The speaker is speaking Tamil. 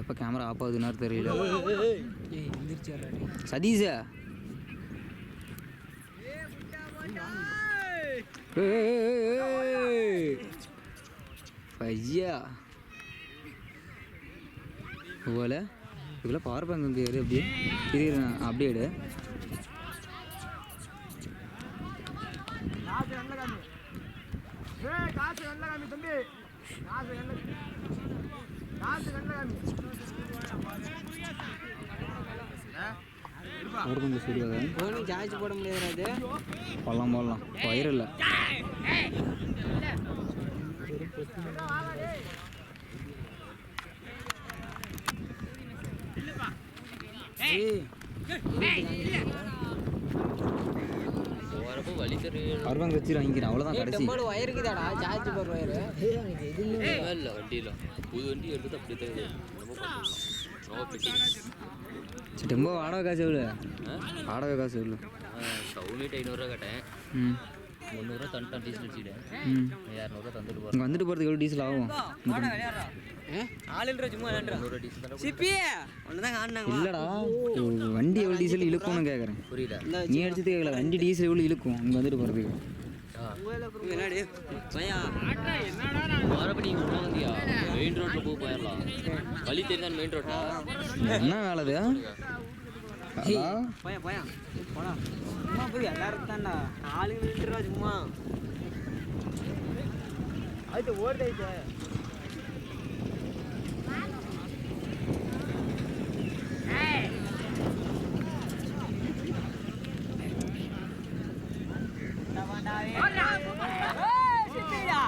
எப்போ கேமரா ஆஃப் ஆகுதுன்னு தெரியல. சதீஷா. பையா. போல. இதுக்குள்ள பவர் பேங்க் அப்படியே. இரு இரு, நான் அப்படியே எடு காசு நல்ல காமி ஏய் காசு நல்ல காமி தம்பி காசு நல்ல காசு நல்ல காமி ஒரு கொஞ்சம் சூடாக போனி சார்ஜ் போட முடியாதுடா அது போடலாம் போடலாம் ஒயர் இல்லை ஏய் பேங்க் வச்சு வாங்கிக்கிறேன் அவ்வளோதான் கடைசி. டெம்போல ஒயர் இருக்குதாடா? சார்ஜ் போடுற ஒயர் இல்லை வண்டியில். புது வண்டி எடுத்து அப்படி தான் ரொம்ப வாடகை காசு எவ்வளோ வாடகை காசு எவ்வளோ ஷவுனிட்டு ஐநூறுரூவா கேட்டேன். ம். முந்நூறுரூவா தந்துட்டான் டீசல் ம். இரநூறுவா தந்துட்டு போகிறேன் வந்துட்டு போகிறதுக்கு எவ்வளோ டீசல் ஆகும்? இல்லைடா. இழுக்கும்னு கேட்குறேன் புரியல நீ அடிச்சது கேட்கல வண்டி டீசல் எவ்வளோ இழுக்கும் இங்கே வந்துட்டு போகிறதுக்கு மெயின் ரோட்டில் போய்? போயிடலாம். வழி தெரியுதான் மெயின் ரோட்டா என்ன வேலை இது அதான் பையா பையா போடா. சும்மா போய் எல்லாரும் தான்டா. ஆளுங்க சும்மா. அது ஓடுது சித்திடா